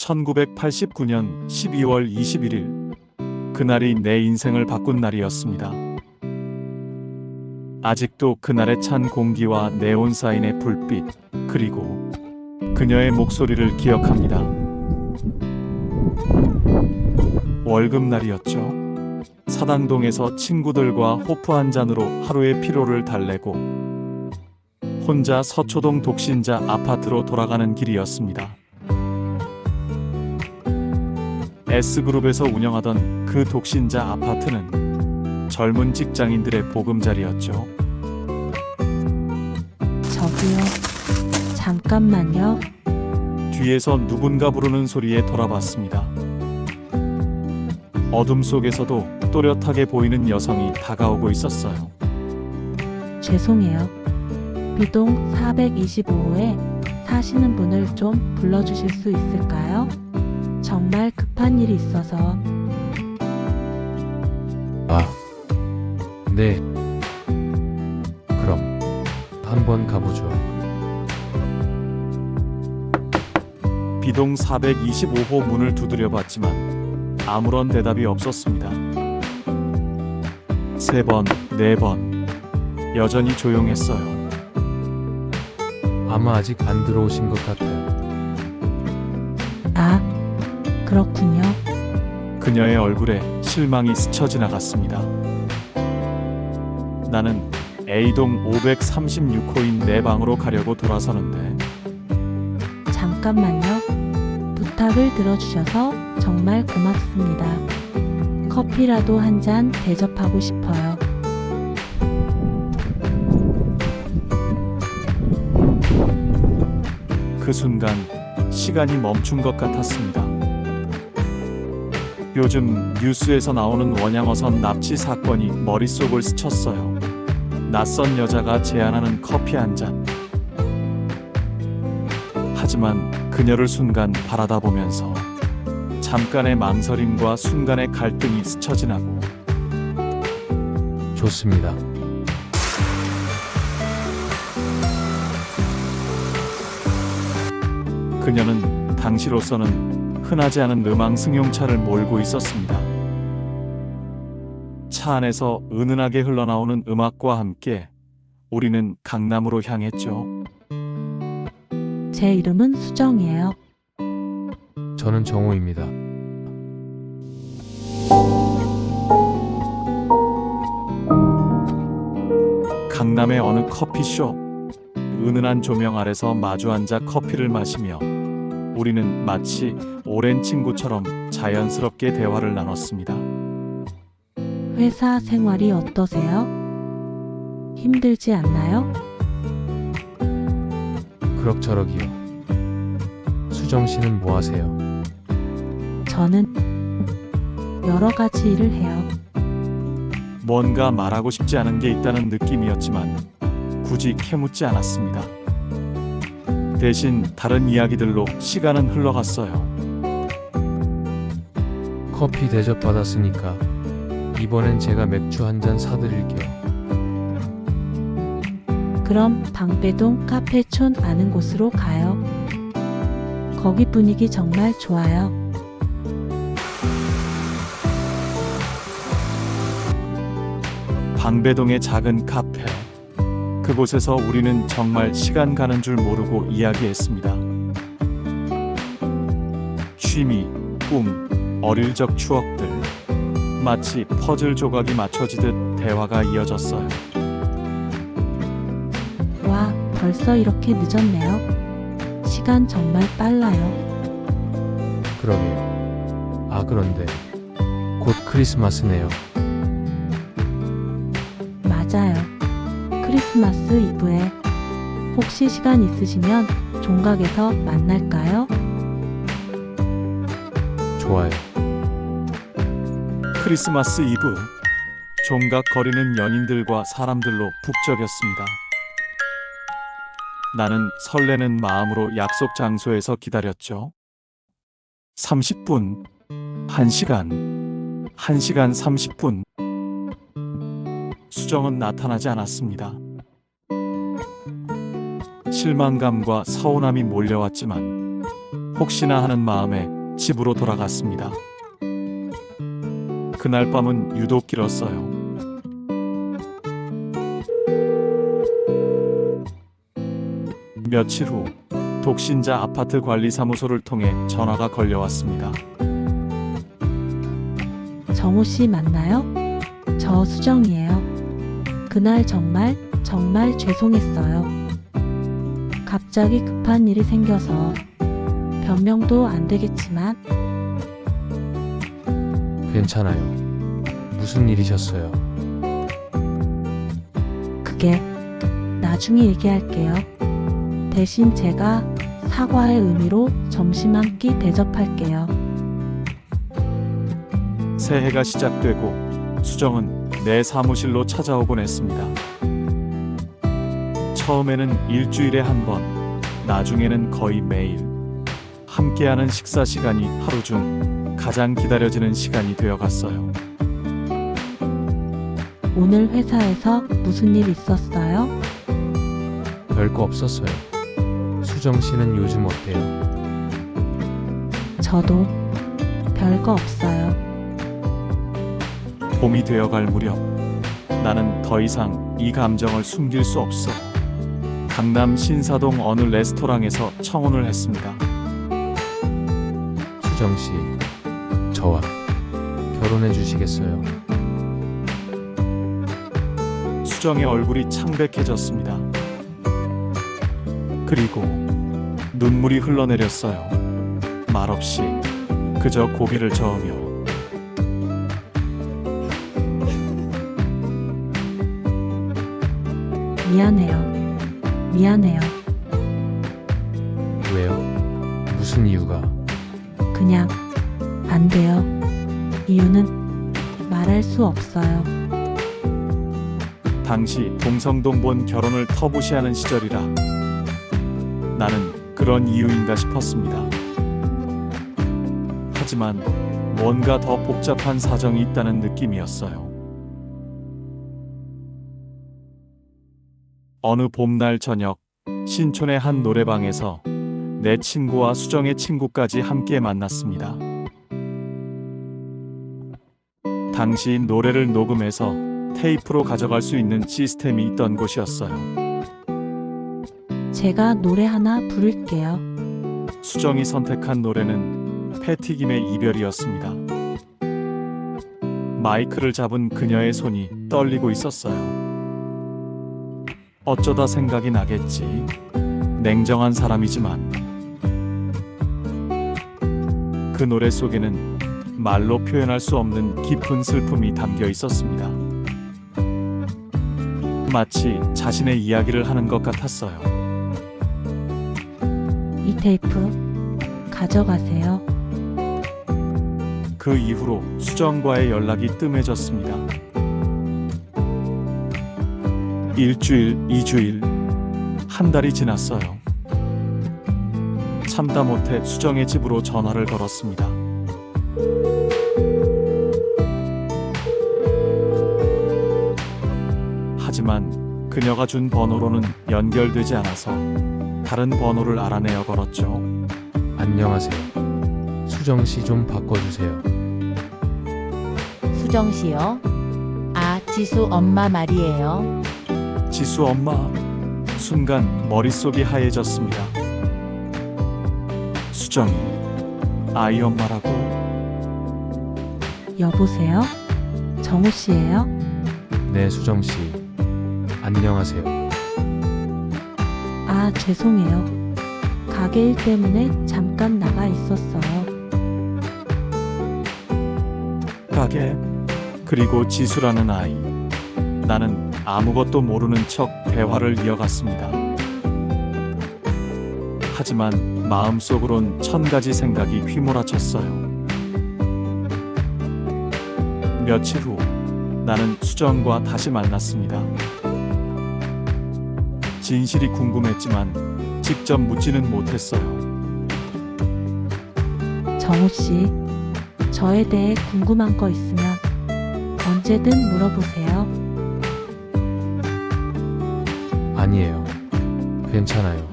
1989년 12월 21일. 그날이 내 인생을 바꾼 날이었습니다. 아직도 그날의 찬 공기와 네온 사인의 불빛, 그리고 그녀의 목소리를 기억합니다. 월급날이었죠. 사당동에서 친구들과 호프 한 잔으로 하루의 피로를 달래고 혼자 서초동 독신자 아파트로 돌아가는 길이었습니다. S그룹에서 운영하던 그 독신자 아파트는 젊은 직장인들의 보금자리였죠. 저기요. 잠깐만요. 뒤에서 누군가 부르는 소리에 돌아봤습니다. 어둠 속에서도 또렷하게 보이는 여성이 다가오고 있었어요. 죄송해요. 비동 425호에 사시는 분을 좀 불러주실 수 있을까요? 정말 급한 일이 있어서 아, 네. 그럼 한번 가보죠. 비동 425호 문을 두드려 봤지만 아무런 대답이 없었습니다. 세 번, 네 번. 여전히 조용했어요. 아마 아직 안 들어오신 것 같아 그렇군요. 그녀의 얼굴에 실망이 스쳐 지나갔습니다. 나는 A동 536호인 내 방으로 가려고 돌아서는데 잠깐만요. 부탁을 들어주셔서 정말 고맙습니다. 커피라도 한 잔 대접하고 싶어요. 그 순간 시간이 멈춘 것 같았습니다. 요즘 뉴스에서 나오는 원양어선 납치 사건이 머릿속을 스쳤어요. 낯선 여자가 제안하는 커피 한 잔. 하지만 그녀를 순간 바라다 보면서 잠깐의 망설임과 순간의 갈등이 스쳐 지나고 좋습니다. 그녀는 당시로서는 흔하지 않은 음악 승용차를 몰고 있었습니다. 차 안에서 은은하게 흘러나오는 음악과 함께 우리는 강남으로 향했죠. 제 이름은 수정이에요. 저는 정호입니다. 강남의 어느 커피숍. 은은한 조명 아래서 마주 앉아 커피를 마시며 우리는 마치 오랜 친구처럼 자연스럽게 대화를 나눴습니다. 회사 생활이 어떠세요? 힘들지 않나요? 그럭저럭이요. 수정 씨는 뭐 하세요? 저는 여러 가지 일을 해요. 뭔가 말하고 싶지 않은 게 있다는 느낌이었지만 굳이 캐묻지 않았습니다. 대신 다른 이야기들로 시간은 흘러갔어요. 커피 대접 받았으니까 이번엔 제가 맥주 한 잔 사드릴게요. 그럼 방배동 카페촌 아는 곳으로 가요. 거기 분위기 정말 좋아요. 방배동의 작은 카페. 그곳에서 우리는 정말 시간 가는 줄 모르고 이야기했습니다. 취미, 꿈, 어릴 적 추억들. 마치 퍼즐 조각이 맞춰지듯 대화가 이어졌어요. 와, 벌써 이렇게 늦었네요. 시간 정말 빨라요. 그러게요. 아, 그런데 곧 크리스마스네요. 맞아요. 크리스마스 이브에 혹시 시간 있으시면 종각에서 만날까요? 좋아요. 크리스마스 이브. 종각 거리는 연인들과 사람들로 북적였습니다. 나는 설레는 마음으로 약속 장소에서 기다렸죠. 30분, 1시간, 1시간 30분. 수정은 나타나지 않았습니다. 실망감과 서운함이 몰려왔지만 혹시나 하는 마음에 집으로 돌아갔습니다. 그날 밤은 유독 길었어요. 며칠 후 독신자 아파트 관리 사무소를 통해 전화가 걸려왔습니다. 정우 씨 맞나요? 저 수정이에요. 그날 정말 정말 죄송했어요. 갑자기 급한 일이 생겨서 변명도 안 되겠지만 괜찮아요. 무슨 일이셨어요? 그게 나중에 얘기할게요. 대신 제가 사과의 의미로 점심 한 끼 대접할게요. 새해가 시작되고 수정은 내 사무실로 찾아오곤 했습니다. 처음에는 일주일에 한 번, 나중에는 거의 매일. 함께하는 식사 시간이 하루 중 가장 기다려지는 시간이 되어 갔어요. 오늘 회사에서 무슨 일 있었어요? 별거 없었어요. 수정 씨는 요즘 어때요? 저도 별거 없어요. 봄이 되어 갈 무렵 나는 더 이상 이 감정을 숨길 수 없어 강남 신사동 어느 레스토랑에서 청혼을 했습니다. 수정 씨, 저와 결혼해 주시겠어요? 수정의 얼굴이 창백해졌습니다. 그리고 눈물이 흘러내렸어요. 말없이 그저 고개를 저으며 미안해요. 미안해요. 왜요? 무슨 이유가? 그냥 안 돼요. 이유는 말할 수 없어요. 당시 동성동본 결혼을 터부시하는 시절이라 나는 그런 이유인가 싶었습니다. 하지만 뭔가 더 복잡한 사정이 있다는 느낌이었어요. 어느 봄날 저녁 신촌의 한 노래방에서 내 친구와 수정의 친구까지 함께 만났습니다. 당시 노래를 녹음해서 테이프로 가져갈 수 있는 시스템이 있던 곳이었어요. 제가 노래 하나 부를게요. 수정이 선택한 노래는 패티김의 이별이었습니다. 마이크를 잡은 그녀의 손이 떨리고 있었어요. 어쩌다 생각이 나겠지. 냉정한 사람이지만 그 노래 속에는 말로 표현할 수 없는 깊은 슬픔이 담겨 있었습니다. 마치 자신의 이야기를 하는 것 같았어요. 이 테이프 가져가세요. 그 이후로 수정과의 연락이 뜸해졌습니다. 일주일, 이주일, 한 달이 지났어요. 참다 못해 수정의 집으로 전화를 걸었습니다. 하지만 그녀가 준 번호로는 연결되지 않아서 다른 번호를 알아내어 걸었죠. 안녕하세요. 수정 씨 좀 바꿔주세요. 수정 씨요? 아, 지수 엄마 말이에요. 지수 엄마 순간 머릿속이 하얘졌습니다. 수정이 아이 엄마라고 여보세요? 정우 씨예요? 네, 수정 씨. 안녕하세요. 아, 죄송해요. 가게 일 때문에 잠깐 나가 있었어요. 가게 그리고 지수라는 아이 나는 아무것도 모르는 척 대화를 이어갔습니다. 하지만 마음속으론 천 가지 생각이 휘몰아쳤어요. 며칠 후 나는 수정과 다시 만났습니다. 진실이 궁금했지만 직접 묻지는 못했어요. 정우 씨, 저에 대해 궁금한 거 있으면 언제든 물어보세요. 아니에요. 괜찮아요.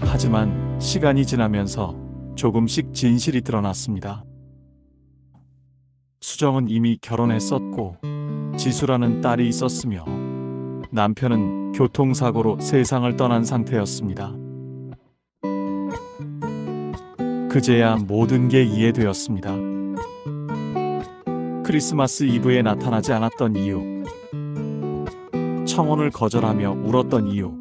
하지만 시간이 지나면서 조금씩 진실이 드러났습니다. 수정은 이미 결혼했었고 지수라는 딸이 있었으며 남편은 교통사고로 세상을 떠난 상태였습니다. 그제야 모든 게 이해되었습니다. 크리스마스 이브에 나타나지 않았던 이유, 청혼을 거절하며 울었던 이유,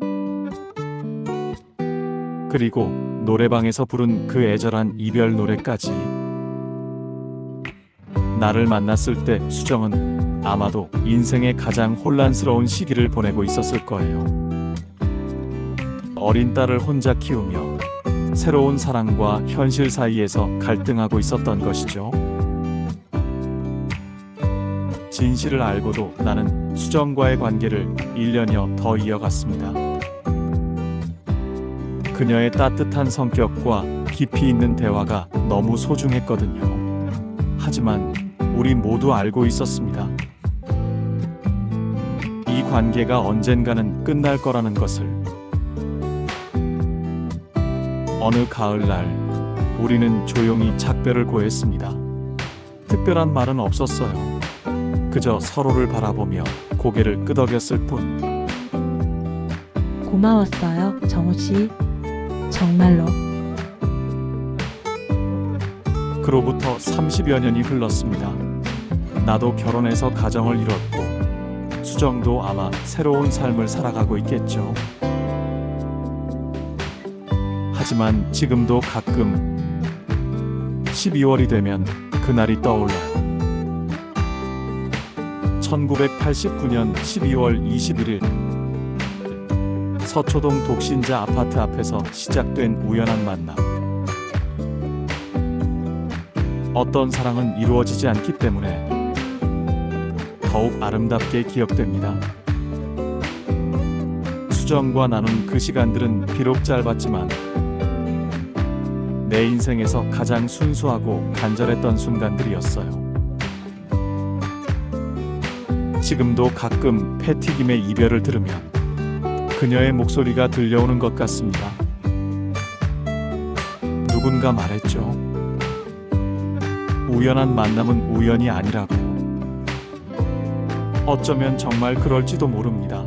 그리고 노래방에서 부른 그 애절한 이별 노래까지. 나를 만났을 때 수정은 아마도 인생의 가장 혼란스러운 시기를 보내고 있었을 거예요. 어린 딸을 혼자 키우며 새로운 사랑과 현실 사이에서 갈등하고 있었던 것이죠. 진실을 알고도 나는 수정과의 관계를 1년여 더 이어갔습니다. 그녀의 따뜻한 성격과 깊이 있는 대화가 너무 소중했거든요. 하지만 우리 모두 알고 있었습니다. 이 관계가 언젠가는 끝날 거라는 것을. 어느 가을날 우리는 조용히 작별을 고했습니다. 특별한 말은 없었어요. 그저 서로를 바라보며 고개를 끄덕였을 뿐. 고마웠어요, 정우 씨. 정말로. 그로부터 30여 년이 흘렀습니다. 나도 결혼해서 가정을 이뤘고 수정도 아마 새로운 삶을 살아가고 있겠죠. 하지만 지금도 가끔 12월이 되면 그날이 떠올라요. 1989년 12월 21일 서초동 독신자 아파트 앞에서 시작된 우연한 만남. 어떤 사랑은 이루어지지 않기 때문에 더욱 아름답게 기억됩니다. 수정과 나눈 그 시간들은 비록 짧았지만 내 인생에서 가장 순수하고 간절했던 순간들이었어요. 지금도 가끔 패티김의 이별을 들으면 그녀의 목소리가 들려오는 것 같습니다. 누군가 말했죠. 우연한 만남은 우연이 아니라고. 어쩌면 정말 그럴지도 모릅니다.